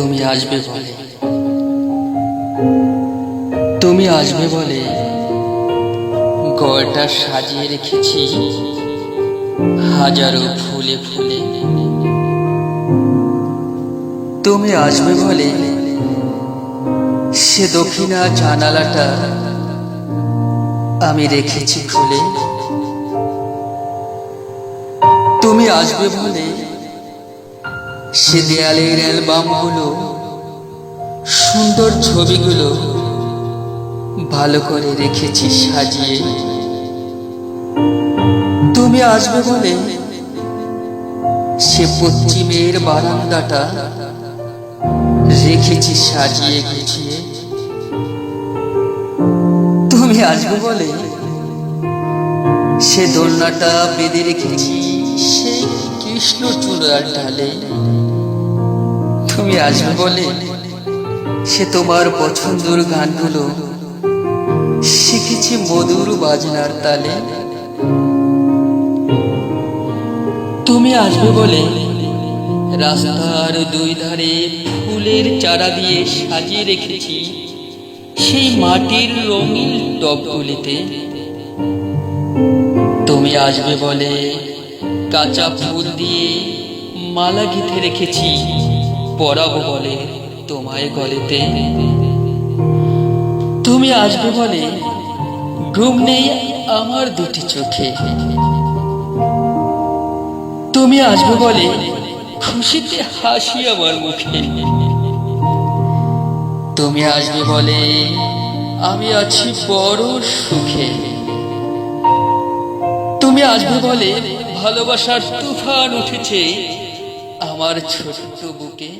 আসবে বলে। তুমি আসবে বলে গড়টা সাজিয়ে রেখেছি, হাজারো ফুলে ফুলে। তুমি আসবে বলে সে দক্ষিণা জানালাটা আমি রেখেছি খুলে। তুমি আসবে বলে সে দেয়ালের অ্যালবামগুলো, সুন্দর ছবিগুলো ভালো করে রেখেছি, সাজিয়ে। তুমি আসবে বলে সে পশ্চিমের বারান্দাটা রেখেছি, সাজিয়ে গুছিয়ে। তুমি আসবে বলে সে দোলনাটা বেঁধে রেখেছি সেই কৃষ্ণ চূড়ার ঢালে তুমি আসবে বলে সে তোমার পছন্দের গানগুলো শিখেছি মধুর বাজনার তালে। তুমি আসবে বলে রাস্তার দুই ধারে ফুলের চারা দিয়ে সাজিয়ে রেখেছি সেই মাটির রঙিন টবগুলিতে। তুমি আসবে বলে কাঁচা ফুল দিয়ে মালা গেঁথে রেখেছি। পরাবো বলে তোমায় গলেতে। তুমি আসবে বলে ঘুম নেই আমার দুটি চোখে। তুমি আসবে বলে খুশিতে হাসি আমার মুখে। তুমি আসবে বলে আমি আছি বড় সুখে। তুমি আসবে বলে ভালোবাসার তুফান উঠেছে আমার ছোট্ট বুকে।